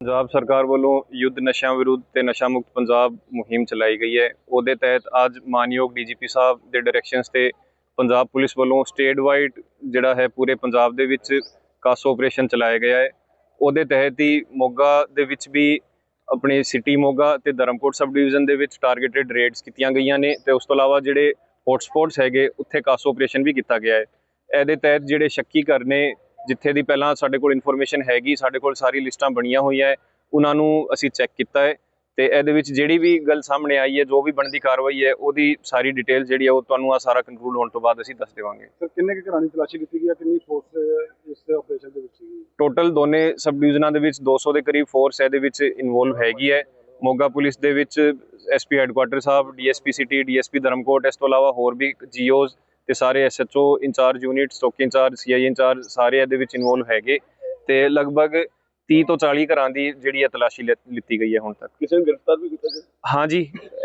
ਪੰਜਾਬ ਸਰਕਾਰ ਵੱਲੋਂ ਯੁੱਧ ਨਸ਼ਿਆਂ ਵਿਰੁੱਧ ਤੇ ਨਸ਼ਾ ਮੁਕਤ ਪੰਜਾਬ ਮੁਹਿੰਮ ਚਲਾਈ ਗਈ ਹੈ। ਉਹਦੇ ਤਹਿਤ ਅੱਜ ਮਾਨਯੋਗ ਡੀਜੀਪੀ ਸਾਹਿਬ ਦੇ ਡਾਇਰੈਕਸ਼ਨਸ ਤੇ ਪੰਜਾਬ ਪੁਲਿਸ ਵੱਲੋਂ ਸਟੇਟ ਵਾਈਡ ਜਿਹੜਾ ਹੈ ਪੂਰੇ ਪੰਜਾਬ ਦੇ ਵਿੱਚ ਕਾਸ ਆਪਰੇਸ਼ਨ ਚਲਾਇਆ ਗਿਆ ਹੈ। ਉਹਦੇ ਤਹਿਤ ਹੀ ਮੋਗਾ ਦੇ ਵਿੱਚ ਵੀ ਆਪਣੇ ਸਿਟੀ ਮੋਗਾ ਤੇ ਧਰਮਕੋਟ ਸਬ ਡਿਵੀਜ਼ਨ ਦੇ ਵਿੱਚ ਟਾਰਗੇਟਡ ਰੇਡਸ ਕੀਤੀਆਂ ਗਈਆਂ ਨੇ ਤੇ ਉਸ ਤੋਂ ਇਲਾਵਾ ਜਿਹੜੇ ਹੌਟਸਪੌਟਸ ਹੈਗੇ, ਉੱਥੇ ਕਾਸ ਆਪਰੇਸ਼ਨ ਵੀ ਕੀਤਾ ਗਿਆ ਹੈ। ਇਹਦੇ ਤਹਿਤ ਜਿਹੜੇ ਸ਼ੱਕੀ ਘਰ ਨੇ ਜਿੱਥੇ ਦੀ ਪਹਿਲਾਂ ਸਾਡੇ ਕੋਲ ਇਨਫੋਰਮੇਸ਼ਨ ਹੈਗੀ ਸਾਡੇ ਕੋਲ ਸਾਰੀ ਲਿਸਟਾਂ ਬਣੀਆਂ ਹੋਈਆਂ ਹੈ ਉਹਨਾਂ ਨੂੰ ਅਸੀਂ ਚੈੱਕ ਕੀਤਾ ਹੈ ਤੇ ਇਹਦੇ ਵਿੱਚ ਜਿਹੜੀ ਵੀ ਗੱਲ ਸਾਹਮਣੇ ਆਈ ਹੈ ਜੋ ਵੀ ਬਣਦੀ ਕਾਰਵਾਈ ਹੈ ਉਹਦੀ ਸਾਰੀ ਡਿਟੇਲ ਜਿਹੜੀ ਹੈ ਉਹ ਤੁਹਾਨੂੰ ਆ ਸਾਰਾ ਕੰਕਲੂਡ ਹੋਣ ਤੋਂ ਬਾਅਦ ਅਸੀਂ ਦੱਸ ਦੇਵਾਂਗੇ। ਸਰ ਕਿੰਨੇ ਕੁ ਘਰਾਂ ਦੀ ਤਲਾਸ਼ੀ ਕੀਤੀ ਗਈ ਹੈ? ਕਿੰਨੀ ਫੋਰਸ ਇਸ ਆਪਰੇਸ਼ਨ ਦੇ ਵਿੱਚ ਸੀਗੀ? ਟੋਟਲ ਦੋਨੇ ਸਬ ਡਿਵੀਜ਼ਨਾਂ ਦੇ ਵਿੱਚ 200 ਦੇ ਕਰੀਬ ਫੋਰਸ ਇਹਦੇ ਵਿੱਚ ਇਨਵੋਲਵ ਹੈਗੀ ਹੈ। ਮੋਗਾ ਪੁਲਿਸ ਦੇ ਵਿੱਚ ਐਸਪੀ ਹੈੱਡਕੁਆਟਰ ਸਾਹਿਬ ਡੀਐਸਪੀ ਸਿਟੀ ਡੀਐਸਪੀ ਧਰਮਕੋਟ ਇਸ ਤੋਂ ਇਲਾਵਾ ਹੋਰ ਵੀ ਜੀਓਜ਼ ਤੇ ਸਾਰੇ ਐਸਐਚਓ ਇੰਚਾਰਜ ਯੂਨਿਟ ਸਟੋਕ ਇੰਚਾਰਜ ਸੀਆਈ ਇੰਚਾਰਜ ਸਾਰੇ ਇਹਦੇ ਵਿੱਚ ਇਨਵੋਲਵ ਹੈਗੇ ਤੇ ਲਗਭਗ 30 ਤੋਂ 40 ਘਰਾਂ ਦੀ ਜਿਹੜੀ ਹੈ ਤਲਾਸ਼ੀ ਲਿੱਤੀ ਗਈ ਹੈ ਹੁਣ ਤੱਕ। ਕਿਸੇ ਨੂੰ ਗ੍ਰਿਫਤਾਰ ਵੀ ਕੀਤਾ ਗਿਆ? ਹਾਂਜੀ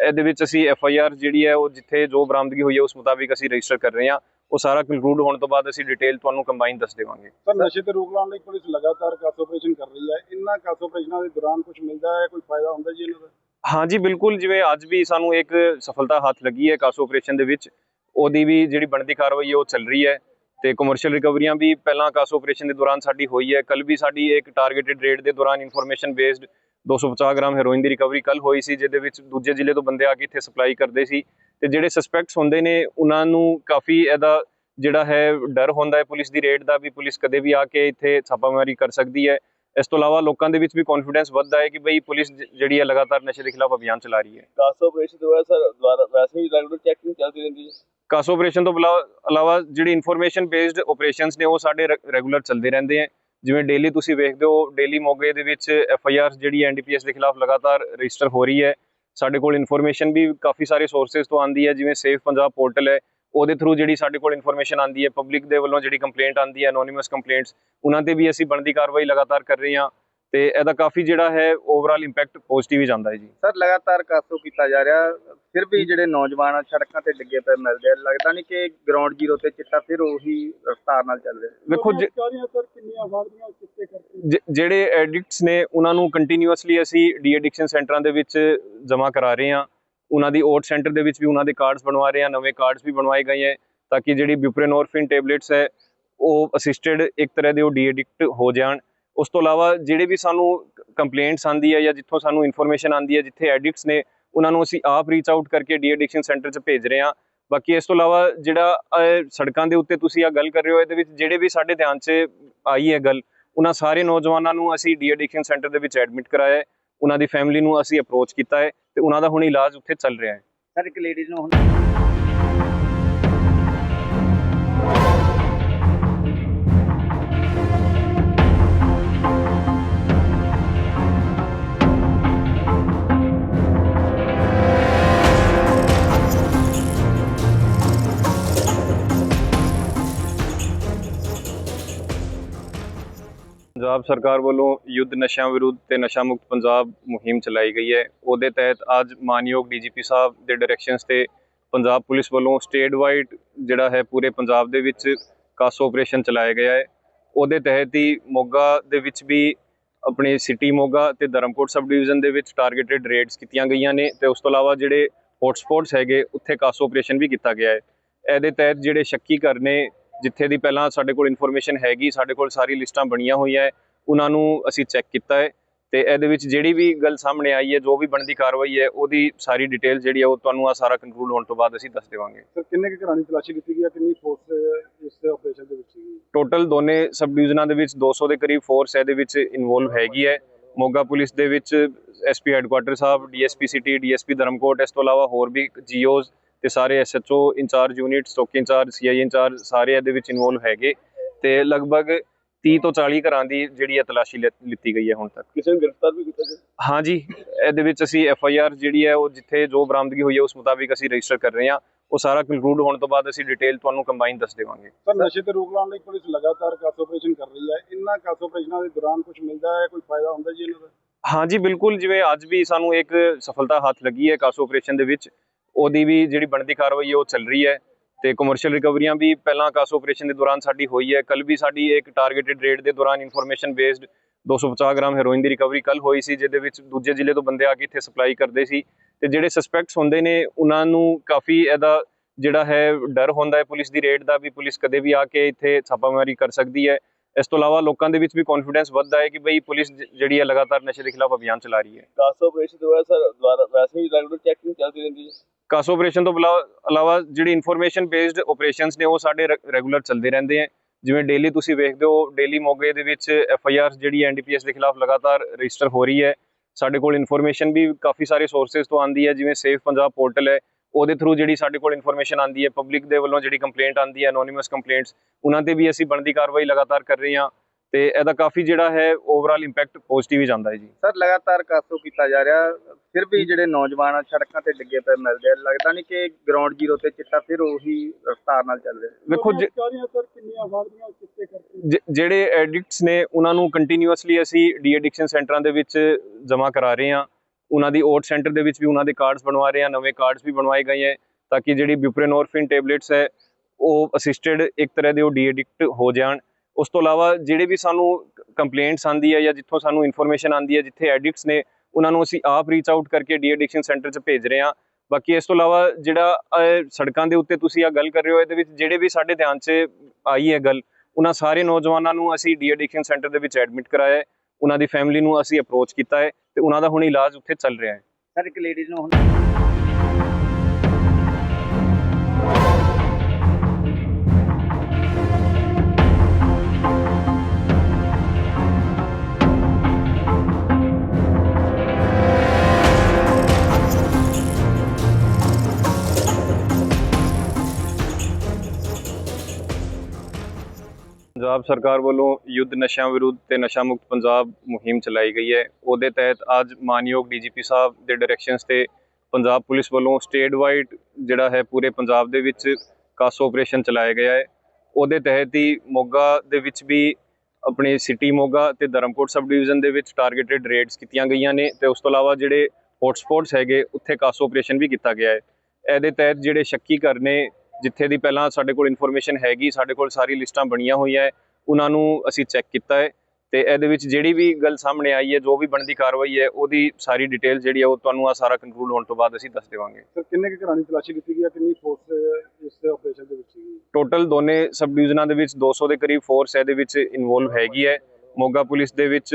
ਇਹਦੇ ਵਿੱਚ ਅਸੀਂ ਐਫ ਆਈ ਆਰ ਜਿਹੜੀ ਹੈ ਉਹ ਜਿੱਥੇ ਜੋ ਬਰਾਮਦਗੀ ਹੋਈ ਹੈ ਉਸ ਮੁਤਾਬਿਕ ਅਸੀਂ ਰਜਿਸਟਰ ਕਰ ਰਹੇ ਹਾਂ। ਉਹ ਸਾਰਾ ਕੰਕਲੂਡ ਹੋਣ ਤੋਂ ਬਾਅਦ ਅਸੀਂ ਡਿਟੇਲ ਤੁਹਾਨੂੰ ਕੰਬਾਈਨ ਦੱਸ ਦੇਵਾਂਗੇ। ਸਰ ਨਸ਼ੇ ਤੇ ਰੋਕ ਲਾਉਣ ਲਈ ਪੁਲਿਸ ਲਗਾਤਾਰ ਕਾਸ ਆਪਰੇਸ਼ਨ ਕਰ ਰਹੀ ਹੈ। ਇਹਨਾਂ ਕਾਸ ਆਪਰੇਸ਼ਨਾਂ ਦੇ ਦੌਰਾਨ ਕੁਝ ਮਿਲਦਾ ਹੈ ਕੋਈ ਫਾਇਦਾ ਹੁੰਦਾ ਜੀ ਇਹਨਾਂ ਦਾ? ਹਾਂਜੀ ਬਿਲਕੁਲ ਜਿਵੇਂ ਅੱਜ ਵੀ ਸਾਨੂੰ ਇੱਕ ਸਫਲਤਾ ਹੱਥ ਲੱਗੀ ਹੈ ਕਾਸੋ ਆਪਰੇਸ਼ਨ ਦੇ ਵਿੱਚ। ਉਹਦੀ ਵੀ ਜਿਹੜੀ ਬਣਦੀ ਕਾਰਵਾਈ ਹੈ, ਉਹ ਚੱਲ ਰਹੀ ਹੈ ਤੇ ਕਮਰਸ਼ੀਅਲ ਰਿਕਵਰੀਆਂ ਵੀ ਪਹਿਲਾਂ ਕਾਸੋ ਆਪਰੇਸ਼ਨ ਦੇ ਦੌਰਾਨ ਸਾਡੀ ਹੋਈ ਹੈ। ਕੱਲ ਵੀ ਸਾਡੀ ਇੱਕ ਟਾਰਗੇਟਡ ਰੇਟ ਦੇ ਦੌਰਾਨ ਇਨਫੋਰਮੇਸ਼ਨ ਬੇਸਡ 250 ਗ੍ਰਾਮ ਹੈਰੋਇਨ ਦੀ ਰਿਕਵਰੀ ਕੱਲ ਹੋਈ ਸੀ, ਜਿਹਦੇ ਵਿੱਚ ਦੂਜੇ ਜ਼ਿਲ੍ਹੇ ਤੋਂ ਬੰਦੇ ਆ ਕੇ ਇੱਥੇ ਸਪਲਾਈ ਕਰਦੇ ਸੀ। ਤੇ ਜਿਹੜੇ ਸਸਪੈਕਟਸ ਹੁੰਦੇ ਨੇ, ਉਹਨਾਂ ਨੂੰ ਕਾਫੀ ਇਹਦਾ ਜਿਹੜਾ ਹੈ, ਡਰ ਹੁੰਦਾ ਹੈ ਪੁਲਿਸ ਦੀ ਰੇਡ ਦਾ ਵੀ ਪੁਲਿਸ ਕਦੇ ਵੀ ਆ ਕੇ ਇੱਥੇ ਛਾਪਾਮਾਰੀ ਕਰ ਸਕਦੀ ਹੈ। ਇਸ ਤੋਂ ਇਲਾਵਾ ਲੋਕਾਂ ਦੇ ਵਿੱਚ ਵੀ ਕੌਨਫੀਡੈਂਸ ਵੱਧਦਾ ਹੈ ਕਿ ਬਈ ਪੁਲਿਸ ਜਿਹੜੀ ਹੈ ਲਗਾਤਾਰ ਨਸ਼ੇ ਦੇ ਖਿਲਾਫ ਅਭਿਆਨ ਚਲਾ ਰਹੀ ਹੈ। ਕਾਸ ਆਪਰੇਸ਼ਨ ਤੋਂ ਸਰ ਦੁਆਰਾ ਵੈਸੇ ਹੀ ਰੈਗੂਲਰ ਚੈਕਿੰਗ ਚੱਲਦੀ ਰਹਿੰਦੀ ਹੈ। ਕਾਸ ਆਪਰੇਸ਼ਨ ਤੋਂ ਬਲਾ- ਇਲਾਵਾ ਜਿਹੜੀ ਇਨਫੋਰਮੇਸ਼ਨ ਬੇਸਡ ਆਪਰੇਸ਼ਨਸ ਨੇ ਉਹ ਸਾਡੇ ਰੈਗੂਲਰ ਚੱਲਦੇ ਰਹਿੰਦੇ ਆ। ਜਿਵੇਂ ਡੇਲੀ ਤੁਸੀਂ ਵੇਖਦੇ ਹੋ ਡੇਲੀ ਮੋਗੇ ਦੇ ਵਿੱਚ ਐਫ ਆਈ ਆਰ ਜਿਹੜੀ ਐਨਡੀਪੀਐਸ ਦੇ ਖਿਲਾਫ ਲਗਾਤਾਰ ਰਜਿਸਟਰ ਹੋ ਰਹੀ ਹੈ। ਸਾਡੇ ਕੋਲ ਇਨਫੋਰਮੇਸ਼ਨ ਵੀ ਕਾਫੀ ਸਾਰੇ ਸੋਰਸਸ ਤੋਂ ਆਂਦੀ ਹੈ, ਜਿਵੇਂ ਸੇਫ ਪੰਜਾਬ ਪੋਰਟਲ ਹੈ, ਉਹਦੇ ਥਰੂ ਜਿਹੜੀ ਸਾਡੇ ਕੋਲ ਇਨਫੋਰਮੇਸ਼ਨ ਆਂਦੀ ਹੈ। ਪਬਲਿਕ ਦੇ ਵੱਲੋਂ ਜਿਹੜੀ ਕੰਪਲੇਂਟ ਆਂਦੀ ਹੈ ਐਨੋਨਿਮਸ ਕੰਪਲੇਂਟਸ ਉਹਨਾਂ ਤੇ ਵੀ ਅਸੀਂ ਬਣਦੀ ਕਾਰਵਾਈ ਲਗਾਤਾਰ ਕਰ ਰਹੇ ਹਾਂ। ਤੇ ਇਹਦਾ ਕਾਫੀ ਜਿਹੜਾ ਹੈ ਓਵਰਆਲ ਇੰਪੈਕਟ ਪੋਜ਼ਿਟਿਵ ਹੀ ਜਾਂਦਾ ਹੈ ਜੀ। ਸਰ ਲਗਾਤਾਰ ਕਾਸੋ ਕੀਤਾ ਜਾ ਰਿਹਾ ਫਿਰ ਵੀ ਜਿਹੜੇ ਨੌਜਵਾਨ ਆ ਸੜਕਾਂ ਤੇ ਡਿੱਗੇ ਪਏ ਮਿਲਦੇ ਆ ਲੱਗਦਾ ਨਹੀਂ ਕਿ ਗਰਾਊਂਡ ਜ਼ੀਰੋ ਤੇ ਚਿੱਟਾ ਫਿਰ ਉਹੀ ਰਫ਼ਤਾਰ ਨਾਲ ਚੱਲ ਰਿਹਾ ਵੇਖੋ ਜਿਹੜੇ ਐਡਿਕਟਸ ਨੇ ਉਹਨਾਂ ਨੂੰ ਕੰਟੀਨਿਊਅਸਲੀ ਅਸੀਂ ਡੀ ਐਡਿਕਸ਼ਨ ਸੈਂਟਰਾਂ ਦੇ ਵਿੱਚ ਜਮ੍ਹਾਂ ਕਰਾ ਰਹੇ ਹਾਂ। ਉਹਨਾਂ ਦੀ ਓਟ ਸੈਂਟਰ ਦੇ ਵਿੱਚ ਵੀ ਉਹਨਾਂ ਦੇ ਕਾਰਡਸ ਬਣਵਾ ਰਹੇ ਹਾਂ ਨਵੇਂ ਕਾਰਡਸ ਵੀ ਬਣਵਾਏ ਗਏ ਹੈ ਤਾਂ ਕਿ ਜਿਹੜੀ ਬਿਊਪਰੇਨੋਰਫਿਨ ਟੈਬਲੇਟਸ ਹੈ ਉਹ ਅਸਿਸਟਡ ਇੱਕ ਤਰ੍ਹਾਂ ਦੇ ਉਹ ਡੀ ਐਡਿਕਟ ਹੋ ਜਾਣ। ਉਸ ਤੋਂ ਇਲਾਵਾ ਜਿਹੜੇ ਵੀ ਸਾਨੂੰ ਕੰਪਲੇਂਟਸ ਆਂਦੀ ਹੈ ਜਾਂ ਜਿੱਥੋਂ ਸਾਨੂੰ ਇਨਫੋਰਮੇਸ਼ਨ ਆਂਦੀ ਹੈ ਜਿੱਥੇ ਐਡਿਕਟਸ ਨੇ, ਉਹਨਾਂ ਨੂੰ ਅਸੀਂ ਆਪ ਰੀਚ ਆਊਟ ਕਰਕੇ ਡੀ ਐਡਿਕਸ਼ਨ ਸੈਂਟਰ 'ਚ ਭੇਜ ਰਹੇ ਹਾਂ। ਬਾਕੀ ਇਸ ਤੋਂ ਇਲਾਵਾ ਜਿਹੜਾ ਸੜਕਾਂ ਦੇ ਉੱਤੇ ਤੁਸੀਂ ਆ ਗੱਲ ਕਰ ਰਹੇ ਹੋ, ਇਹਦੇ ਵਿੱਚ ਜਿਹੜੇ ਵੀ ਸਾਡੇ ਧਿਆਨ 'ਚ ਆਈ ਹੈ ਗੱਲ, ਉਹਨਾਂ ਸਾਰੇ ਨੌਜਵਾਨਾਂ ਨੂੰ ਅਸੀਂ ਡੀ ਐਡਿਕਸ਼ਨ ਸੈਂਟਰ ਦੇ ਵਿੱਚ ਐਡਮਿਟ ਕਰਾਇਆ ਹੈ। ਉਹਨਾਂ ਦੀ ਫੈਮਿਲੀ ਨੂੰ ਅਸੀਂ ਅਪਰੋਚ ਕੀਤਾ ਹੈ ਤੇ ਉਹਨਾਂ ਦਾ ਹੁਣ ਇਲਾਜ ਉੱਥੇ ਚੱਲ ਰਿਹਾ ਹੈ। ਸਰ, ਇੱਕ ਲੇਡੀਜ਼ ਨੂੰ ਹੁਣ ਪੰਜਾਬ ਸਰਕਾਰ ਵੱਲੋਂ ਯੁੱਧ ਨਸ਼ਿਆਂ ਵਿਰੁੱਧ ਤੇ ਨਸ਼ਾ ਮੁਕਤ ਪੰਜਾਬ ਮੁਹਿੰਮ ਚਲਾਈ ਗਈ ਹੈ। ਉਹਦੇ ਤਹਿਤ ਅੱਜ ਮਾਨਯੋਗ ਡੀਜੀਪੀ ਸਾਹਿਬ ਦੇ ਡਾਇਰੈਕਸ਼ਨਸ ਤੇ ਪੰਜਾਬ ਪੁਲਿਸ ਵੱਲੋਂ ਸਟੇਟ ਵਾਈਡ ਜਿਹੜਾ ਹੈ ਪੂਰੇ ਪੰਜਾਬ ਦੇ ਵਿੱਚ ਕਾਸ ਆਪਰੇਸ਼ਨ ਚਲਾਇਆ ਗਿਆ ਹੈ। ਉਹਦੇ ਤਹਿਤ ਹੀ ਮੋਗਾ ਦੇ ਵਿੱਚ ਵੀ ਆਪਣੇ ਸਿਟੀ ਮੋਗਾ ਤੇ ਧਰਮਕੋਟ ਸਬ ਡਿਵੀਜ਼ਨ ਦੇ ਵਿੱਚ ਟਾਰਗੇਟਡ ਰੇਡਸ ਕੀਤੀਆਂ ਗਈਆਂ ਨੇ ਤੇ ਉਸ ਤੋਂ ਇਲਾਵਾ ਜਿਹੜੇ ਹੌਟਸਪੌਟਸ ਹੈਗੇ, ਉੱਥੇ ਕਾਸ ਆਪਰੇਸ਼ਨ ਵੀ ਕੀਤਾ ਗਿਆ ਹੈ। ਇਹਦੇ ਤਹਿਤ ਜਿਹੜੇ ਸ਼ੱਕੀ ਘਰ ਨੇ, ਜਿੱਥੇ ਦੀ ਪਹਿਲਾਂ ਸਾਡੇ ਕੋਲ ਇਨਫੋਰਮੇਸ਼ਨ ਹੈਗੀ, ਸਾਡੇ ਕੋਲ ਸਾਰੀ ਲਿਸਟਾਂ ਬਣੀਆਂ ਹੋਈਆਂ ਹੈ। ਉਹਨਾਂ ਨੂੰ ਅਸੀਂ ਚੈੱਕ ਕੀਤਾ ਹੈ ਤੇ ਇਹਦੇ ਵਿੱਚ ਜਿਹੜੀ ਵੀ ਗੱਲ ਸਾਹਮਣੇ ਆਈ ਹੈ ਜੋ ਵੀ ਬਣਦੀ ਕਾਰਵਾਈ ਹੈ ਉਹਦੀ ਸਾਰੀ ਡਿਟੇਲ ਜਿਹੜੀ ਹੈ ਉਹ ਤੁਹਾਨੂੰ ਆ ਸਾਰਾ ਕੰਕਲੂਡ ਹੋਣ ਤੋਂ ਬਾਅਦ ਅਸੀਂ ਦੱਸ ਦੇਵਾਂਗੇ। ਸਰ ਕਿੰਨੇ ਕੁ ਘਰਾਂ ਦੀ ਤਲਾਸ਼ੀ ਕੀਤੀ ਗਈ ਹੈ? ਕਿੰਨੀ ਫੋਰਸ ਇਸ ਆਪਰੇਸ਼ਨ ਦੇ ਵਿੱਚ ਸੀਗੀ? ਟੋਟਲ ਦੋਨੇ ਸਬ ਡਿਵੀਜ਼ਨਾਂ ਦੇ ਵਿੱਚ 200 ਦੇ ਕਰੀਬ ਫੋਰਸ ਇਹਦੇ ਵਿੱਚ ਇਨਵੋਲਵ ਹੈਗੀ ਹੈ। ਮੋਗਾ ਪੁਲਿਸ ਦੇ ਵਿੱਚ ਐਸਪੀ ਹੈੱਡਕੁਆਟਰ ਸਾਹਿਬ ਡੀਐਸਪੀ ਸਿਟੀ ਡੀਐਸਪੀ ਧਰਮਕੋਟ ਇਸ ਤੋਂ ਇਲਾਵਾ ਹੋਰ ਵੀ ਜੀਓਜ਼ ਤੇ ਸਾਰੇ ਐਸਐਚਓ ਇੰਚਾਰਜ ਯੂਨਿਟ ਸਟੋਕ ਇੰਚਾਰਜ ਸੀਆਈ ਇੰਚਾਰਜ ਸਾਰੇ ਇਹਦੇ ਵਿੱਚ ਇਨਵੋਲਵ ਹੈਗੇ। ਤੇ ਲਗਭਗ 30 ਤੋਂ 40 ਘਰਾਂ ਦੀ ਜਿਹੜੀ ਹੈ ਤਲਾਸ਼ੀ ਲਿ- ਲਿੱਤੀ ਗਈ ਹੈ ਹੁਣ ਤੱਕ। ਕਿਸੇ ਨੂੰ ਗ੍ਰਿਫਤਾਰ ਵੀ ਕੀਤਾ ਗਿਆ? ਹਾਂਜੀ ਇਹਦੇ ਵਿੱਚ ਅਸੀਂ ਐਫ ਆਈ ਆਰ ਜਿਹੜੀ ਹੈ ਉਹ ਜਿੱਥੇ ਜੋ ਬਰਾਮਦਗੀ ਹੋਈ ਹੈ ਉਸ ਮੁਤਾਬਿਕ ਅਸੀਂ ਰਜਿਸਟਰ ਕਰ ਰਹੇ ਹਾਂ। ਉਹ ਸਾਰਾ ਕੰਕਲੂਡ ਹੋਣ ਤੋਂ ਬਾਅਦ ਅਸੀਂ ਡਿਟੇਲ ਤੁਹਾਨੂੰ ਕੰਬਾਈਨ ਦੱਸ ਦੇਵਾਂਗੇ। ਸਰ ਨਸ਼ੇ ਤੇ ਰੋਕ ਲਾਉਣ ਲਈ ਪੁਲਿਸ ਲਗਾਤਾਰ ਕਾਸ ਆਪਰੇਸ਼ਨ ਕਰ ਰਹੀ ਹੈ। ਇਹਨਾਂ ਕਾਸ ਆਪਰੇਸ਼ਨਾਂ ਦੇ ਦੌਰਾਨ ਕੁਝ ਮਿਲਦਾ ਹੈ ਕੋਈ ਫਾਇਦਾ ਹੁੰਦਾ ਜੀ ਇਹਨਾਂ ਦਾ? ਹਾਂਜੀ ਬਿਲਕੁਲ ਜਿਵੇਂ ਅੱਜ ਵੀ ਸਾਨੂੰ ਇੱਕ ਸਫਲਤਾ ਹੱਥ ਲੱਗੀ ਹੈ ਕਾਸੋ ਆਪਰੇਸ਼ਨ ਦੇ ਵਿੱਚ। ਉਹਦੀ ਵੀ ਜਿਹੜੀ ਬਣਦੀ ਕਾਰਵਾਈ ਹੈ ਉਹ ਚੱਲ ਰਹੀ ਹੈ। ਤੇ ਕਮਰਸ਼ੀਅਲ ਰਿਕਵਰੀਆਂ ਵੀ ਪਹਿਲਾਂ ਕਾਸੋ ਆਪਰੇਸ਼ਨ ਦੇ ਦੌਰਾਨ ਸਾਡੀ ਹੋਈ ਹੈ। ਕੱਲ ਵੀ ਸਾਡੀ ਇੱਕ ਟਾਰਗੇਟਡ ਰੇਟ ਦੇ ਦੌਰਾਨ ਇਨਫੋਰਮੇਸ਼ਨ ਬੇਸਡ 250 ਗ੍ਰਾਮ ਹੈਰੋਇਨ ਦੀ ਰਿਕਵਰੀ ਕੱਲ ਹੋਈ ਸੀ, ਜਿਹਦੇ ਵਿੱਚ ਦੂਜੇ ਜ਼ਿਲ੍ਹੇ ਤੋਂ ਬੰਦੇ ਆ ਕੇ ਇੱਥੇ ਸਪਲਾਈ ਕਰਦੇ ਸੀ। ਤੇ ਜਿਹੜੇ ਸਸਪੈਕਟਸ ਹੁੰਦੇ ਨੇ, ਉਹਨਾਂ ਨੂੰ ਕਾਫੀ ਇਹਦਾ ਜਿਹੜਾ ਹੈ, ਡਰ ਹੁੰਦਾ ਹੈ ਪੁਲਿਸ ਦੀ ਰੇਡ ਦਾ ਵੀ ਪੁਲਿਸ ਕਦੇ ਵੀ ਆ ਕੇ ਇੱਥੇ ਛਾਪਾਮਾਰੀ ਕਰ ਸਕਦੀ ਹੈ। ਇਸ ਤੋਂ ਇਲਾਵਾ ਲੋਕਾਂ ਦੇ ਵਿੱਚ ਵੀ ਕੌਨਫੀਡੈਂਸ ਵੱਧਦਾ ਹੈ ਕਿ ਬਈ ਪੁਲਿਸ ਜਿਹੜੀ ਹੈ ਲਗਾਤਾਰ ਨਸ਼ੇ ਦੇ ਖਿਲਾਫ ਅਭਿਆਨ ਚਲਾ ਰਹੀ ਹੈ। ਕਾਸ ਆਪਰੇਸ਼ਨ ਤੋਂ ਸਰ, ਦੁਬਾਰਾ ਵੈਸੇ ਵੀ ਰੈਗੂਲਰ ਚੈਕਿੰਗ ਚੱਲਦੀ ਰਹਿੰਦੀ। ਹੈ ਕਾਸ ਆਪਰੇਸ਼ਨ ਤੋਂ ਬਲਾ- ਇਲਾਵਾ ਜਿਹੜੀ ਇਨਫੋਰਮੇਸ਼ਨ ਬੇਸਡ ਆਪਰੇਸ਼ਨਸ ਨੇ, ਉਹ ਸਾਡੇ ਰੈਗੂਲਰ ਚੱਲਦੇ ਰਹਿੰਦੇ ਹੈ ਜਿਵੇਂ ਡੇਲੀ ਤੁਸੀਂ ਵੇਖਦੇ ਹੋ ਡੇਲੀ ਮੋਗੇ ਦੇ ਵਿੱਚ ਐਫ ਆਈ ਆਰ ਜਿਹੜੀ ਐਨਡੀਪੀਐਸ ਦੇ ਖਿਲਾਫ ਲਗਾਤਾਰ ਰਜਿਸਟਰ ਹੋ ਰਹੀ ਹੈ। ਸਾਡੇ ਕੋਲ ਇਨਫੋਰਮੇਸ਼ਨ ਵੀ ਕਾਫੀ ਸਾਰੇ ਸੋਰਸਸ ਤੋਂ ਆਂਦੀ ਹੈ, ਜਿਵੇਂ ਸੇਫ ਪੰਜਾਬ ਪੋਰਟਲ ਹੈ, ਉਹਦੇ ਥਰੂ ਜਿਹੜੀ ਸਾਡੇ ਕੋਲ ਇਨਫੋਰਮੇਸ਼ਨ ਆਂਦੀ ਹੈ। ਪਬਲਿਕ ਦੇ ਵੱਲੋਂ ਜਿਹੜੀ ਕੰਪਲੇਂਟ ਆਂਦੀ ਹੈ ਐਨੋਨਿਮਸ ਕੰਪਲੇਂਟਸ ਉਹਨਾਂ ਤੇ ਵੀ ਅਸੀਂ ਬਣਦੀ ਕਾਰਵਾਈ ਲਗਾਤਾਰ ਕਰ ਰਹੇ ਹਾਂ। ਤੇ ਇਹਦਾ ਕਾਫੀ ਜਿਹੜਾ ਹੈ ਓਵਰਆਲ ਇੰਪੈਕਟ ਪੋਜ਼ਿਟਿਵ ਹੀ ਜਾਂਦਾ ਹੈ ਜੀ। ਸਰ ਲਗਾਤਾਰ ਕਾਸੋ ਕੀਤਾ ਜਾ ਰਿਹਾ ਫਿਰ ਵੀ ਜਿਹੜੇ ਨੌਜਵਾਨ ਆ ਸੜਕਾਂ ਤੇ ਡਿੱਗੇ ਪਏ ਮਿਲਦੇ ਆ ਲੱਗਦਾ ਨਹੀਂ ਕਿ ਗਰਾਊਂਡ ਜ਼ੀਰੋ ਤੇ ਚਿੱਟਾ ਫਿਰ ਉਹੀ ਰਫ਼ਤਾਰ ਨਾਲ ਚੱਲ ਰਿਹਾ ਵੇਖੋ ਜਿਹੜੇ ਐਡਿਕਟਸ ਨੇ ਉਹਨਾਂ ਨੂੰ ਕੰਟੀਨਿਊਅਸਲੀ ਅਸੀਂ ਡੀ ਐਡਿਕਸ਼ਨ ਸੈਂਟਰਾਂ ਦੇ ਵਿੱਚ ਜਮ੍ਹਾਂ ਕਰਾ ਰਹੇ ਹਾਂ। ਉਹਨਾਂ ਦੀ ਓਟ ਸੈਂਟਰ ਦੇ ਵਿੱਚ ਵੀ ਉਹਨਾਂ ਦੇ ਕਾਰਡਸ ਬਣਵਾ ਰਹੇ ਹਾਂ ਨਵੇਂ ਕਾਰਡਸ ਵੀ ਬਣਵਾਏ ਗਏ ਹੈ ਤਾਂ ਕਿ ਜਿਹੜੀ ਬਿਊਪਰੇਨੋਰਫਿਨ ਟੈਬਲੇਟਸ ਹੈ ਉਹ ਅਸਿਸਟਡ ਇੱਕ ਤਰ੍ਹਾਂ ਦੇ ਉਹ ਡੀ ਐਡਿਕਟ ਹੋ ਜਾਣ। ਉਸ ਤੋਂ ਇਲਾਵਾ ਜਿਹੜੇ ਵੀ ਸਾਨੂੰ ਕੰਪਲੇਂਟਸ ਆਂਦੀ ਹੈ ਜਾਂ ਜਿੱਥੋਂ ਸਾਨੂੰ ਇਨਫੋਰਮੇਸ਼ਨ ਆਂਦੀ ਹੈ ਜਿੱਥੇ ਐਡਿਕਟਸ ਨੇ, ਉਹਨਾਂ ਨੂੰ ਅਸੀਂ ਆਪ ਰੀਚ ਆਊਟ ਕਰਕੇ ਡੀ ਐਡਿਕਸ਼ਨ ਸੈਂਟਰ 'ਚ ਭੇਜ ਰਹੇ ਹਾਂ। ਬਾਕੀ ਇਸ ਤੋਂ ਇਲਾਵਾ ਜਿਹੜਾ ਸੜਕਾਂ ਦੇ ਉੱਤੇ ਤੁਸੀਂ ਆ ਗੱਲ ਕਰ ਰਹੇ ਹੋ, ਇਹਦੇ ਵਿੱਚ ਜਿਹੜੇ ਵੀ ਸਾਡੇ ਧਿਆਨ 'ਚ ਆਈ ਹੈ ਗੱਲ, ਉਹਨਾਂ ਸਾਰੇ ਨੌਜਵਾਨਾਂ ਨੂੰ ਅਸੀਂ ਡੀ ਐਡਿਕਸ਼ਨ ਸੈਂਟਰ ਦੇ ਵਿੱਚ ਐਡਮਿਟ ਕਰਾਇਆ ਹੈ। ਉਹਨਾਂ ਦੀ ਫੈਮਿਲੀ ਨੂੰ ਅਸੀਂ ਅਪਰੋਚ ਕੀਤਾ ਹੈ ਤੇ ਉਹਨਾਂ ਦਾ ਹੁਣ ਇਲਾਜ ਉੱਥੇ ਚੱਲ ਰਿਹਾ ਹੈ। ਸਰ, ਇੱਕ ਲੇਡੀਜ਼ ਨੂੰ ਹੁਣ ਪੰਜਾਬ ਸਰਕਾਰ ਵੱਲੋਂ ਯੁੱਧ ਨਸ਼ਿਆਂ ਵਿਰੁੱਧ ਤੇ ਨਸ਼ਾ ਮੁਕਤ ਪੰਜਾਬ ਮੁਹਿੰਮ ਚਲਾਈ ਗਈ ਹੈ। ਉਹਦੇ ਤਹਿਤ ਅੱਜ ਮਾਨਯੋਗ ਡੀਜੀਪੀ ਸਾਹਿਬ ਦੇ ਡਾਇਰੈਕਸ਼ਨਸ ਤੇ ਪੰਜਾਬ ਪੁਲਿਸ ਵੱਲੋਂ ਸਟੇਟ ਵਾਈਡ ਜਿਹੜਾ ਹੈ ਪੂਰੇ ਪੰਜਾਬ ਦੇ ਵਿੱਚ ਕਾਸੋ ਆਪਰੇਸ਼ਨ ਚਲਾਇਆ ਗਿਆ ਹੈ। ਉਹਦੇ ਤਹਿਤ ਹੀ ਮੋਗਾ ਦੇ ਵਿੱਚ ਵੀ ਆਪਣੇ ਸਿਟੀ ਮੋਗਾ ਤੇ ਧਰਮਕੋਟ ਸਬ ਡਿਵੀਜ਼ਨ ਦੇ ਵਿੱਚ ਟਾਰਗੇਟਡ ਰੇਡਸ ਕੀਤੀਆਂ ਗਈਆਂ ਨੇ ਤੇ ਉਸ ਤੋਂ ਇਲਾਵਾ ਜਿਹੜੇ ਹੌਟਸਪੌਟਸ ਹੈਗੇ, ਉੱਥੇ ਕਾਸੋ ਆਪਰੇਸ਼ਨ ਵੀ ਕੀਤਾ ਗਿਆ ਹੈ। ਇਹਦੇ ਤਹਿਤ ਜਿਹੜੇ ਸ਼ੱਕੀ ਘਰ ਨੇ ਜਿੱਥੇ ਦੀ ਪਹਿਲਾਂ ਸਾਡੇ ਕੋਲ ਇਨਫੋਰਮੇਸ਼ਨ ਹੈਗੀ ਸਾਡੇ ਕੋਲ ਸਾਰੀ ਲਿਸਟਾਂ ਬਣੀਆਂ ਹੋਈਆਂ ਹੈ ਉਹਨਾਂ ਨੂੰ ਅਸੀਂ ਚੈੱਕ ਕੀਤਾ ਹੈ ਤੇ ਇਹਦੇ ਵਿੱਚ ਜਿਹੜੀ ਵੀ ਗੱਲ ਸਾਹਮਣੇ ਆਈ ਹੈ ਜੋ ਵੀ ਬਣਦੀ ਕਾਰਵਾਈ ਹੈ ਉਹਦੀ ਸਾਰੀ ਡਿਟੇਲ ਜਿਹੜੀ ਹੈ ਉਹ ਤੁਹਾਨੂੰ ਆ ਸਾਰਾ ਕੰਕਲੂਡ ਹੋਣ ਤੋਂ ਬਾਅਦ ਅਸੀਂ ਦੱਸ ਦੇਵਾਂਗੇ। ਸਰ ਕਿੰਨੇ ਕੁ ਘਰਾਂ ਦੀ ਤਲਾਸ਼ੀ ਕੀਤੀ ਗਈ ਹੈ? ਕਿੰਨੀ ਫੋਰਸ ਇਸ ਆਪਰੇਸ਼ਨ ਦੇ ਵਿੱਚ ਸੀਗੀ? ਟੋਟਲ ਦੋਨੇ ਸਬ ਡਿਵੀਜ਼ਨਾਂ ਦੇ ਵਿੱਚ 200 ਦੇ ਕਰੀਬ ਫੋਰਸ ਇਹਦੇ ਵਿੱਚ ਇਨਵੋਲਵ ਹੈਗੀ ਹੈ। ਮੋਗਾ ਪੁਲਿਸ ਦੇ ਵਿੱਚ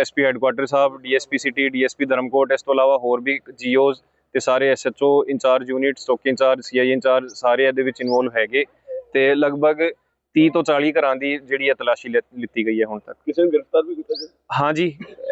ਐਸਪੀ ਹੈੱਡਕੁਆਟਰ ਸਾਹਿਬ ਡੀਐਸਪੀ ਸਿਟੀ ਡੀਐਸਪੀ ਧਰਮਕੋਟ ਇਸ ਤੋਂ ਇਲਾਵਾ ਹੋਰ ਵੀ ਜੀਓਜ਼ ਤੇ ਸਾਰੇ ਐਸਐਚਓ ਇੰਚਾਰਜ ਯੂਨਿਟ ਸਟੋਕ ਇੰਚਾਰਜ ਸੀਆਈ ਇੰਚਾਰਜ ਸਾਰੇ ਇਹਦੇ ਵਿੱਚ ਇਨਵੋਲਵ ਹੈਗੇ ਤੇ ਲਗਭਗ 30 ਤੋਂ 40 ਘਰਾਂ ਦੀ ਜਿਹੜੀ ਹੈ ਤਲਾਸ਼ੀ ਲਿੱਤੀ ਗਈ ਹੈ ਹੁਣ ਤੱਕ। ਕਿਸੇ ਨੂੰ ਗ੍ਰਿਫਤਾਰ ਵੀ ਕੀਤਾ ਗਿਆ? ਹਾਂਜੀ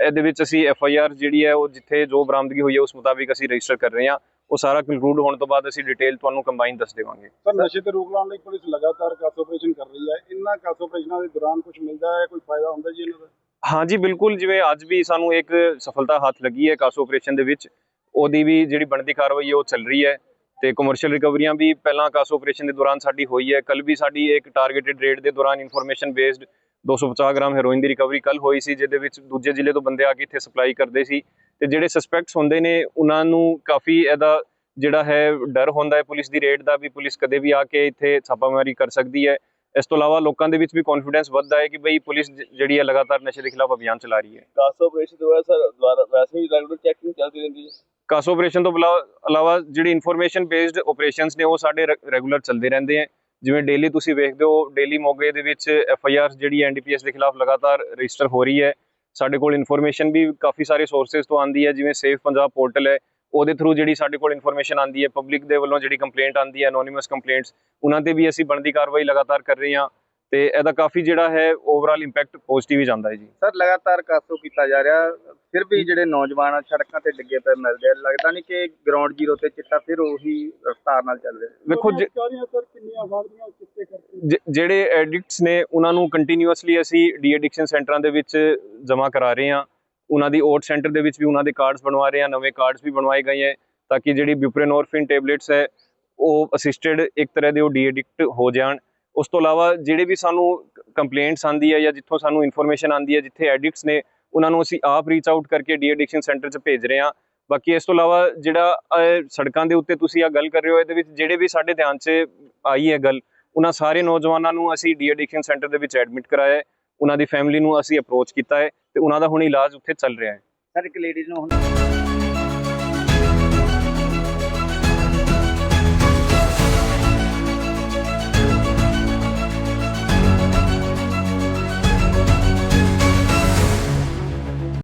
ਇਹਦੇ ਵਿੱਚ ਅਸੀਂ ਐਫ ਆਈ ਆਰ ਜਿਹੜੀ ਹੈ ਉਹ ਜਿੱਥੇ ਜੋ ਬਰਾਮਦਗੀ ਹੋਈ ਹੈ ਉਸ ਮੁਤਾਬਿਕ ਅਸੀਂ ਰਜਿਸਟਰ ਕਰ ਰਹੇ ਹਾਂ। ਉਹ ਸਾਰਾ ਕੰਕਲੂਡ ਹੋਣ ਤੋਂ ਬਾਅਦ ਅਸੀਂ ਡਿਟੇਲ ਤੁਹਾਨੂੰ ਕੰਬਾਈਨ ਦੱਸ ਦੇਵਾਂਗੇ। ਸਰ ਨਸ਼ੇ ਤੇ ਰੋਕ ਲਾਉਣ ਲਈ ਪੁਲਿਸ ਲਗਾਤਾਰ ਕਾਸ ਆਪਰੇਸ਼ਨ ਕਰ ਰਹੀ ਹੈ। ਇਹਨਾਂ ਕਾਸ ਆਪਰੇਸ਼ਨਾਂ ਦੇ ਦੌਰਾਨ ਕੁਝ ਮਿਲਦਾ ਹੈ ਕੋਈ ਫਾਇਦਾ ਹੁੰਦਾ ਜੀ ਇਹਨਾਂ ਦਾ? ਹਾਂਜੀ ਬਿਲਕੁਲ ਜਿਵੇਂ ਅੱਜ ਵੀ ਸਾਨੂੰ ਇੱਕ ਸਫਲਤਾ ਹੱਥ ਲੱਗੀ ਹੈ ਕਾਸੋ ਆਪਰੇਸ਼ਨ ਦੇ ਵਿੱਚ। ਉਹਦੀ ਵੀ ਜਿਹੜੀ ਬਣਦੀ ਕਾਰਵਾਈ ਹੈ, ਉਹ ਚੱਲ ਰਹੀ ਹੈ ਤੇ ਕਮਰਸ਼ੀਅਲ ਰਿਕਵਰੀਆਂ ਵੀ ਪਹਿਲਾਂ ਕਾਸੋ ਆਪਰੇਸ਼ਨ ਦੇ ਦੌਰਾਨ ਸਾਡੀ ਹੋਈ ਹੈ। ਕੱਲ ਵੀ ਸਾਡੀ ਇੱਕ ਟਾਰਗੇਟਡ ਰੇਟ ਦੇ ਦੌਰਾਨ ਇਨਫੋਰਮੇਸ਼ਨ ਬੇਸਡ 250 ਗ੍ਰਾਮ ਹੈਰੋਇਨ ਦੀ ਰਿਕਵਰੀ ਕੱਲ ਹੋਈ ਸੀ, ਜਿਹਦੇ ਵਿੱਚ ਦੂਜੇ ਜ਼ਿਲ੍ਹੇ ਤੋਂ ਬੰਦੇ ਆ ਕੇ ਇੱਥੇ ਸਪਲਾਈ ਕਰਦੇ ਸੀ। ਤੇ ਜਿਹੜੇ ਸਸਪੈਕਟਸ ਹੁੰਦੇ ਨੇ, ਉਹਨਾਂ ਨੂੰ ਕਾਫੀ ਇਹਦਾ ਜਿਹੜਾ ਹੈ, ਡਰ ਹੁੰਦਾ ਹੈ ਪੁਲਿਸ ਦੀ ਰੇਡ ਦਾ ਵੀ ਪੁਲਿਸ ਕਦੇ ਵੀ ਆ ਕੇ ਇੱਥੇ ਛਾਪਾਮਾਰੀ ਕਰ ਸਕਦੀ ਹੈ। ਇਸ ਤੋਂ ਇਲਾਵਾ ਲੋਕਾਂ ਦੇ ਵਿੱਚ ਵੀ ਕੌਨਫੀਡੈਂਸ ਵੱਧਦਾ ਹੈ ਕਿ ਬਈ ਪੁਲਿਸ ਜਿਹੜੀ ਹੈ ਲਗਾਤਾਰ ਨਸ਼ੇ ਦੇ ਖਿਲਾਫ ਅਭਿਆਨ ਚਲਾ ਰਹੀ ਹੈ। ਕਾਸ ਆਪਰੇਸ਼ਨ ਤੋਂ ਸਰ, ਦੁਬਾਰਾ ਵੈਸੇ ਵੀ ਰੈਗੂਲਰ ਚੈਕਿੰਗ ਚੱਲਦੀ ਰਹਿੰਦੀ ਹੈ। ਕਾਸੋ ਆਪਰੇਸ਼ਨ ਤੋਂ ਬਲਾ- ਇਲਾਵਾ ਜਿਹੜੀ ਇਨਫੋਰਮੇਸ਼ਨ ਬੇਸਡ ਆਪਰੇਸ਼ਨਸ ਨੇ ਉਹ ਸਾਡੇ ਰੈਗੂਲਰ ਚੱਲਦੇ ਰਹਿੰਦੇ ਹੈ ਜਿਵੇਂ ਡੇਲੀ ਤੁਸੀਂ ਵੇਖਦੇ ਹੋ ਡੇਲੀ ਮੋਗੇ ਦੇ ਵਿੱਚ ਐਫ ਆਈ ਆਰ ਜਿਹੜੀ ਐਨਡੀਪੀਐਸ ਦੇ ਖਿਲਾਫ ਲਗਾਤਾਰ ਰਜਿਸਟਰ ਹੋ ਰਹੀ ਹੈ। ਸਾਡੇ ਕੋਲ ਇਨਫੋਰਮੇਸ਼ਨ ਵੀ ਕਾਫੀ ਸਾਰੇ ਸੋਰਸਸ ਤੋਂ ਆਂਦੀ ਹੈ, ਜਿਵੇਂ ਸੇਫ ਪੰਜਾਬ ਪੋਰਟਲ ਹੈ, ਉਹਦੇ ਥਰੂ ਜਿਹੜੀ ਸਾਡੇ ਕੋਲ ਇਨਫੋਰਮੇਸ਼ਨ ਆਂਦੀ ਹੈ। ਪਬਲਿਕ ਦੇ ਵੱਲੋਂ ਜਿਹੜੀ ਕੰਪਲੇਂਟ ਆਂਦੀ ਹੈ ਐਨੋਨਿਮਸ ਕੰਪਲੇਂਟਸ ਉਹਨਾਂ ਤੇ ਵੀ ਅਸੀਂ ਬਣਦੀ ਕਾਰਵਾਈ ਲਗਾਤਾਰ ਕਰ ਰਹੇ ਹਾਂ। ਤੇ ਇਹਦਾ ਕਾਫੀ ਜਿਹੜਾ ਹੈ ਓਵਰਆਲ ਇੰਪੈਕਟ ਪੋਜ਼ਿਟਿਵ ਹੀ ਜਾਂਦਾ ਹੈ ਜੀ। ਸਰ ਲਗਾਤਾਰ ਕਾਸੋ ਕੀਤਾ ਜਾ ਰਿਹਾ ਫਿਰ ਵੀ ਜਿਹੜੇ ਨੌਜਵਾਨ ਆ ਸੜਕਾਂ ਤੇ ਡਿੱਗੇ ਪਏ ਮਿਲਦੇ ਆ ਲੱਗਦਾ ਨਹੀਂ ਕਿ ਗਰਾਊਂਡ ਜ਼ੀਰੋ ਤੇ ਚਿੱਟਾ ਫਿਰ ਉਹੀ ਰਫ਼ਤਾਰ ਨਾਲ ਚੱਲ ਰਿਹਾ ਵੇਖੋ ਜਿਹੜੇ ਐਡਿਕਟਸ ਨੇ ਉਹਨਾਂ ਨੂੰ ਕੰਟੀਨਿਊਅਸਲੀ ਅਸੀਂ ਡੀ ਐਡਿਕਸ਼ਨ ਸੈਂਟਰਾਂ ਦੇ ਵਿੱਚ ਜਮ੍ਹਾਂ ਕਰਾ ਰਹੇ ਹਾਂ। ਉਹਨਾਂ ਦੀ ਓਟ ਸੈਂਟਰ ਦੇ ਵਿੱਚ ਵੀ ਉਹਨਾਂ ਦੇ ਕਾਰਡਸ ਬਣਵਾ ਰਹੇ ਹਾਂ ਨਵੇਂ ਕਾਰਡਸ ਵੀ ਬਣਵਾਏ ਗਏ ਹੈ ਤਾਂ ਕਿ ਜਿਹੜੀ ਬਿਊਪਰੇਨੋਰਫਿਨ ਟੈਬਲੇਟਸ ਹੈ ਉਹ ਅਸਿਸਟਡ ਇੱਕ ਤਰ੍ਹਾਂ ਦੇ ਉਹ ਡੀ ਐਡਿਕਟ ਹੋ ਜਾਣ। ਉਸ ਤੋਂ ਇਲਾਵਾ ਜਿਹੜੇ ਵੀ ਸਾਨੂੰ ਕੰਪਲੇਂਟਸ ਆਂਦੀ ਹੈ ਜਾਂ ਜਿੱਥੋਂ ਸਾਨੂੰ ਇਨਫੋਰਮੇਸ਼ਨ ਆਂਦੀ ਹੈ ਜਿੱਥੇ ਐਡਿਕਟਸ ਨੇ, ਉਹਨਾਂ ਨੂੰ ਅਸੀਂ ਆਪ ਰੀਚ ਆਊਟ ਕਰਕੇ ਡੀ ਐਡਿਕਸ਼ਨ ਸੈਂਟਰ 'ਚ ਭੇਜ ਰਹੇ ਹਾਂ। ਬਾਕੀ ਇਸ ਤੋਂ ਇਲਾਵਾ ਜਿਹੜਾ ਸੜਕਾਂ ਦੇ ਉੱਤੇ ਤੁਸੀਂ ਆ ਗੱਲ ਕਰ ਰਹੇ ਹੋ, ਇਹਦੇ ਵਿੱਚ ਜਿਹੜੇ ਵੀ ਸਾਡੇ ਧਿਆਨ 'ਚ ਆਈ ਹੈ ਗੱਲ, ਉਹਨਾਂ ਸਾਰੇ ਨੌਜਵਾਨਾਂ ਨੂੰ ਅਸੀਂ ਡੀ ਐਡਿਕਸ਼ਨ ਸੈਂਟਰ ਦੇ ਵਿੱਚ ਐਡਮਿਟ ਕਰਾਇਆ ਹੈ। ਉਹਨਾਂ ਦੀ ਫੈਮਿਲੀ ਨੂੰ ਅਸੀਂ ਅਪਰੋਚ ਕੀਤਾ ਹੈ ਤੇ ਉਹਨਾਂ ਦਾ ਹੁਣ ਇਲਾਜ ਉੱਥੇ ਚੱਲ ਰਿਹਾ ਹੈ। ਸਰ, ਇੱਕ ਲੇਡੀਜ਼ ਨੂੰ ਹੁਣ